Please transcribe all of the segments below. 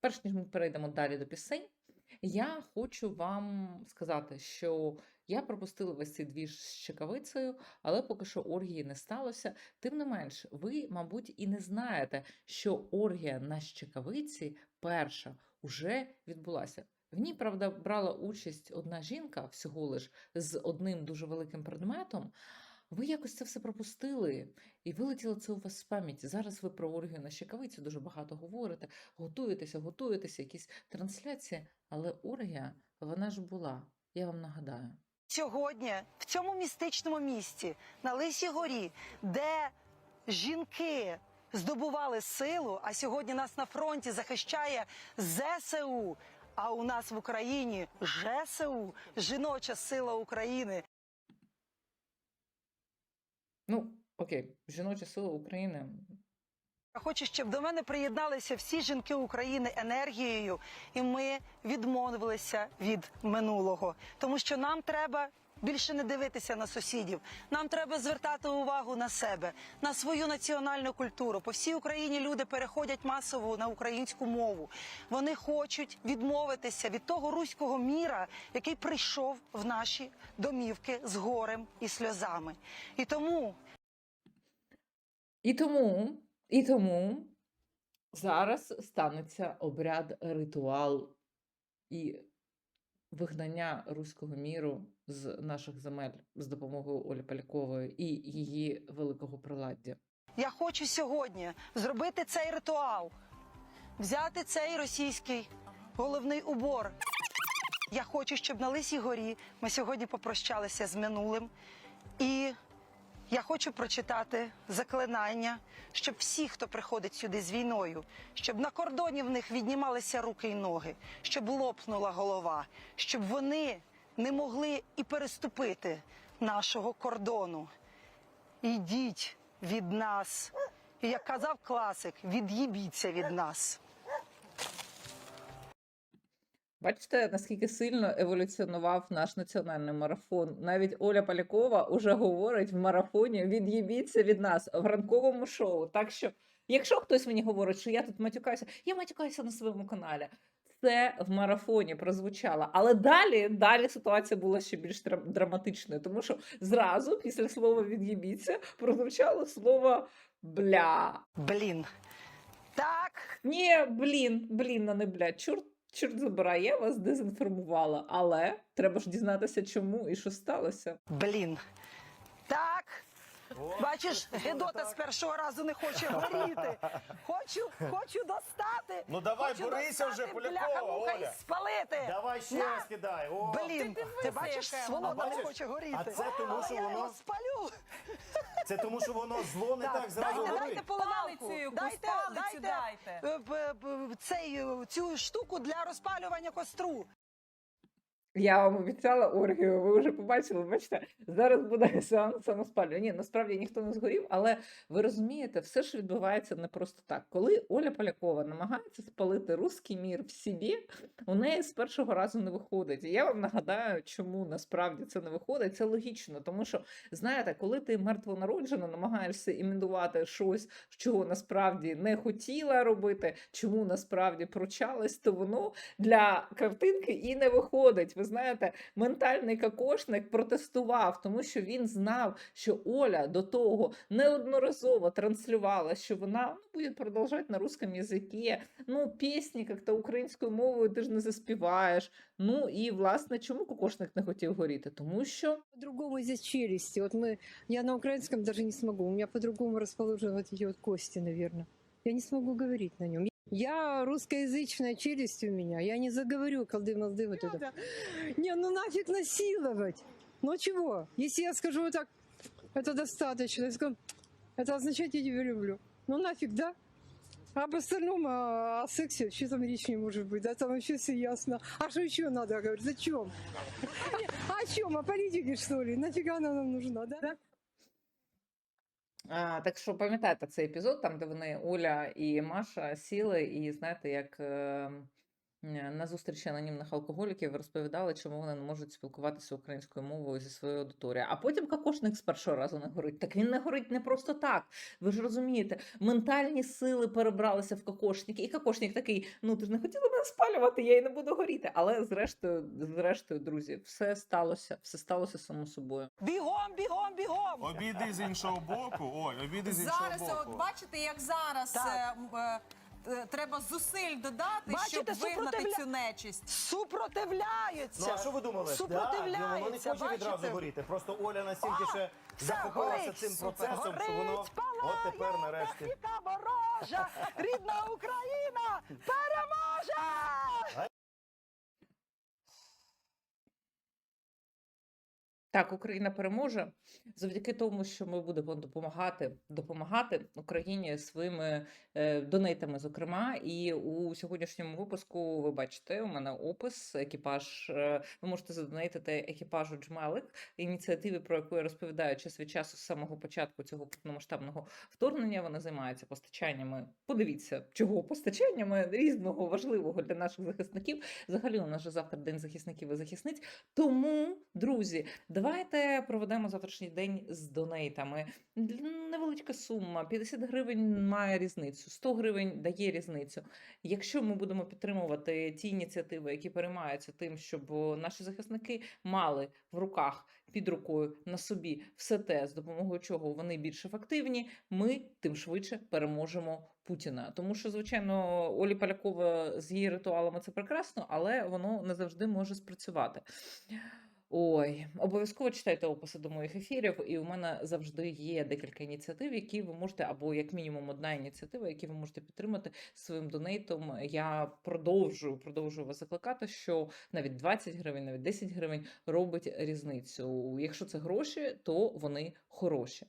перш ніж ми перейдемо далі до пісень, я хочу вам сказати, що я пропустила весь цей двіж з чекавицею, але поки що оргії не сталося. Тим не менш, ви, мабуть, і не знаєте, що оргія на щекавиці перша уже відбулася. В ній, правда, брала участь одна жінка всього лиш з одним дуже великим предметом. Ви якось це все пропустили і вилетіло це у вас з пам'яті. Зараз ви про оргію на щекавиці дуже багато говорите, готуєтеся, готуєтеся, якісь трансляції, але оргія, вона ж була, я вам нагадаю. Сьогодні в цьому містичному місті на Лисій горі, де жінки здобували силу, а сьогодні нас на фронті захищає ЗСУ. А у нас в Україні ЖСУ, жіноча сила України. Ну, окей, жіноча сила України. Я хочу, щоб до мене приєдналися всі жінки України енергією, і ми відмовилися від минулого, тому що нам треба. Більше не дивитися на сусідів. Нам треба звертати увагу на себе, на свою національну культуру. По всій Україні люди переходять масово на українську мову. Вони хочуть відмовитися від того руського міра, який прийшов в наші домівки з горем і сльозами. І тому І тому, і тому зараз станеться обряд, ритуал і вигнання руського міру з наших земель з допомогою Олі Палькової і її великого приладдя. Я хочу сьогодні зробити цей ритуал, взяти цей російський головний убор. Я хочу, щоб на Лисій горі ми сьогодні попрощалися з минулим. І я хочу прочитати заклинання, щоб всі, хто приходить сюди з війною, щоб на кордоні в них віднімалися руки й ноги, щоб лопнула голова, щоб вони не могли і переступити нашого кордону. Ідіть від нас. І як казав класик, від'їбіться від нас. Бачите, наскільки сильно еволюціонував наш національний марафон. Навіть Оля Полякова уже говорить в марафоні від'їбіться від нас в ранковому шоу. Так що, якщо хтось мені говорить, що я тут матюкаюся, я матюкаюся на своєму каналі. Це в марафоні прозвучало. Але далі, далі ситуація була ще більш драматичною, тому що зразу після слова від'їбіться прозвучало слово бля. Блін. Так, Ні, блін, блін, а не блядь. Чорт, чорт забирай, я вас дезінформувала. Але треба ж дізнатися, чому і що сталося. блін. Бачиш, Гедота з першого разу не хоче горіти. Хочу, хочу достати. Ну давай, хочу борися вже, Полякова, бляха-муха, Оля. і спалити. Давай ще На. раз кидай. О, Блін, ти, бачиш, А сволода не бачиш? хоче горіти. А це тому, Але що я його спалю. Це тому, що воно зло не так, зразу дайте, горить. дайте поливалку. Палицю Дайте, палицю дайте, дайте. е, б- б- цей, е, цю штуку для розпалювання костру. Я вам обіцяла оргію, ви вже побачили, бачите, зараз буде сеанс самоспалювання. Ні, насправді ніхто не згорів, але ви розумієте, все ж відбувається не просто так. Коли Оля Полякова намагається спалити руський мір в собі, у неї з першого разу не виходить. І я вам нагадаю, чому насправді це не виходить. Це логічно, тому що знаєте, коли ти мертвонароджена, намагаєшся імітувати щось, чого насправді не хотіла робити, чому насправді пручалась, то воно для картинки і не виходить. Ви знаєте, ментальний кокошник протестував, тому що він знав, що Оля до того неодноразово транслювала, що вона ну, буде продовжувати на русском язикі. Ну, пісні як-то українською мовою ти ж не заспіваєш. Ну і власне, чому кокошник не хотів горіти? Тому що По-другому здесь челюсти. Вот мы, я на украинском даже не смогу. У меня по-другому расположены вот эти вот кости, наверное. Я не смогу говорить на нем. Я русскоязычная челюсть у меня. Я не заговорю колды-молды вот это. Не, ну нафиг насиловать. Ну чего? Если я скажу вот так, это достаточно. Я скажу, это означает, я тебя люблю. Ну нафиг, да? А об остальном, а, о сексе вообще там речь не может быть. Да, там вообще все ясно. А что еще надо говорить? Зачем? А о чем? О политике, что ли? Нафига она нам нужна, да? А, так що пам'ятаєте цей епізод, там, де вони Оля і Маша сіли, і знаєте, як е, На зустрічі анонімних алкоголіків розповідали, чому вони не можуть спілкуватися українською мовою зі своєю аудиторією. А потім кокошник з першого разу не горить. Так він не горить не просто так. Ви ж розумієте, ментальні сили перебралися в кокошники, і кокошник такий: ну ти ж не хотіла мене спалювати, я й не буду горіти. Але зрештою, зрештою, друзі, все сталося, все сталося само собою. Бігом, бігом, бігом! Обіди з іншого боку. Ой, обіди з іншого Зараз, боку. от бачите, як зараз Так. е, е, е, треба зусиль додати, Бачите, щоб вигнати супротивля- цю нечисть. Супротивляються! Ну а що ви думали? Супротивляються, Да, воно не хоче бачите? відразу горіти. Просто Оля настільки ще Все, захопилася горить, цим супер. процесом, що воно Горить, палає, от тепер нарешті. техніка ворожа, рідна Україна переможе! Так, Україна переможе завдяки тому, що ми будемо допомагати допомагати Україні своїми е, донейтами, зокрема. І у сьогоднішньому випуску ви бачите, у мене опис, екіпаж. е, ви можете задонейтити екіпажу Джмелик, ініціативи, про яку я розповідаю час від часу з самого початку цього повномасштабного вторгнення. Вони займаються постачаннями. Подивіться, чого постачаннями різного важливого для наших захисників. Взагалі, у нас же завтра день захисників і захисниць. Тому, друзі, давайте проведемо завтрашній день з донейтами. Невеличка сума, 50 гривень має різницю, 100 гривень дає різницю. Якщо ми будемо підтримувати ті ініціативи, які переймаються тим, щоб наші захисники мали в руках під рукою на собі все те, з допомогою чого вони більш ефективні, ми тим швидше переможемо Путіна. Тому що, звичайно, Олі Полякова з її ритуалами це прекрасно, але воно не завжди може спрацювати. Ой, обов'язково читайте описи до моїх ефірів, і у мене завжди є декілька ініціатив, які ви можете, або як мінімум одна ініціатива, які ви можете підтримати своїм донейтом. Я продовжую продовжую вас закликати, що навіть 20 гривень, навіть 10 гривень робить різницю. Якщо це гроші, то вони хороші.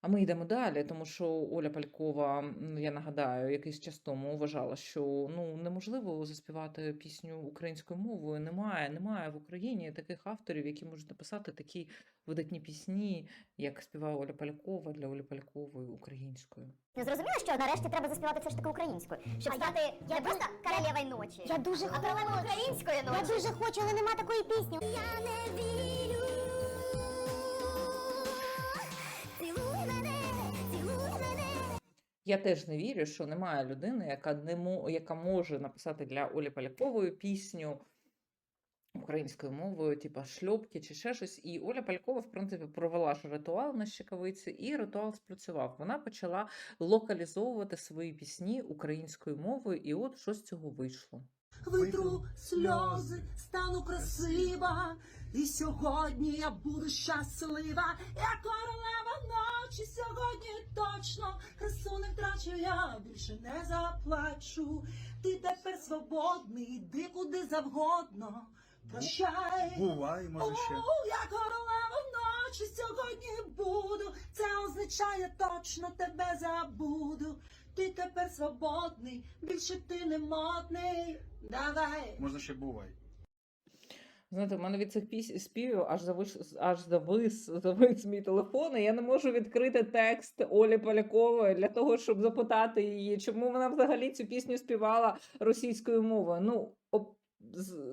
А ми йдемо далі, тому що Оля Палькова, я нагадаю, якийсь час тому вважала, що ну неможливо заспівати пісню українською мовою. Немає, немає в Україні таких авторів, які можуть написати такі видатні пісні, як співає Оля Палькова для Олі Палькової українською. Ну, Зрозуміло, що нарешті треба заспівати все ж таки українською, щоб стати не просто королевою ночі. Я дуже а королевою української ночі. Я дуже хочу, але нема такої пісні. Я не вірю. Я теж не вірю, що немає людини, яка не мо, яка може написати для Олі Полякової пісню українською мовою, типа шльопки чи ще щось. І Оля Полякова, в принципі, провела ж ритуал на щекавиці, і ритуал спрацював. Вона почала локалізовувати свої пісні українською мовою, і от що з цього вийшло. Витру сльози, стану красива, і сьогодні я буду щаслива. Я королева ночі, сьогодні точно красу не втрачу, я більше не заплачу. Ти тепер свободний, йди куди завгодно. Прощай. Бувай, може ще. О, я королева ночі сьогодні буду. Це означає точно тебе забуду. Ти тепер свободний, більше ти не модний. Давай. Можна ще бувай. Знаєте, в мене від цих піс... співів аж завис, аж завис, завис мій телефон, і я не можу відкрити текст Олі Полякової для того, щоб запитати її, чому вона взагалі цю пісню співала російською мовою. Ну,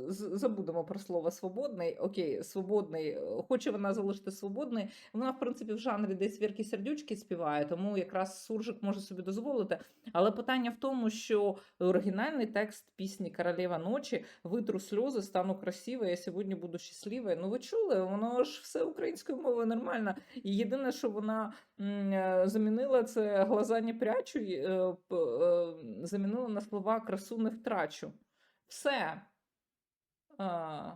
забудемо про слово свободний. Окей, свободний. е, Хоче вона залишити свободний. Вона, в принципі, в жанрі десь вірки сердючки співає, тому якраз суржик може собі дозволити. Але питання в тому, що оригінальний текст пісні Королева ночі витру сльози, стану красивою, я сьогодні буду щаслива. Ну ви чули, воно ж все українською мовою нормально. І єдине, що вона е, замінила, це глаза не прячу, е, замінила на слова красу не втрачу. Все. А,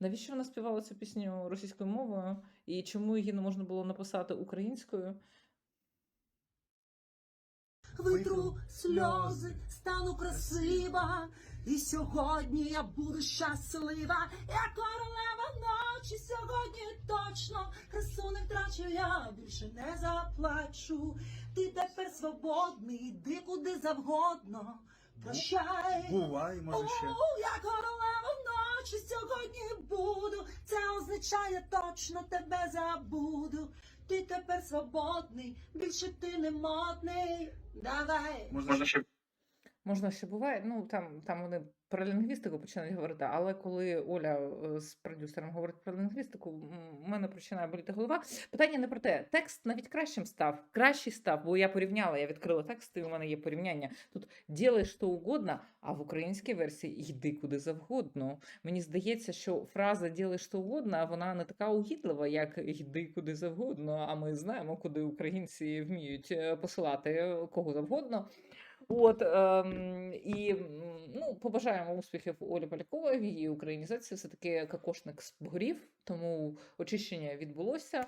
навіщо вона співала цю пісню російською мовою? І чому її не можна було написати українською? Витру сльози, стану красива, і сьогодні я буду щаслива. Я королева ночі, сьогодні точно красу не втрачу, я більше не заплачу. Ти тепер свободний, йди куди завгодно. Прощай. Бувай, може ще. О, я королева ночі сьогодні буду. Це означає точно тебе забуду. Ти тепер свободний, більше ти не модний. Давай. Можна ще Можна ще буває, ну там, там вони про лінгвістику починають говорити, але коли Оля е, з продюсером говорить про лінгвістику, у мене починає боліти голова. Питання не про те. Текст навіть кращим став, кращий став, бо я порівняла, я відкрила текст, і у мене є порівняння. Тут ділай що угодно, а в українській версії йди куди завгодно. Мені здається, що фраза ділай що угодно, вона не така угідлива, як йди куди завгодно. А ми знаємо, куди українці вміють е, посилати е, кого завгодно. От ем, і ну, побажаємо успіхів Олі Полякової в її українізації. Все таки кокошник згорів, тому очищення відбулося.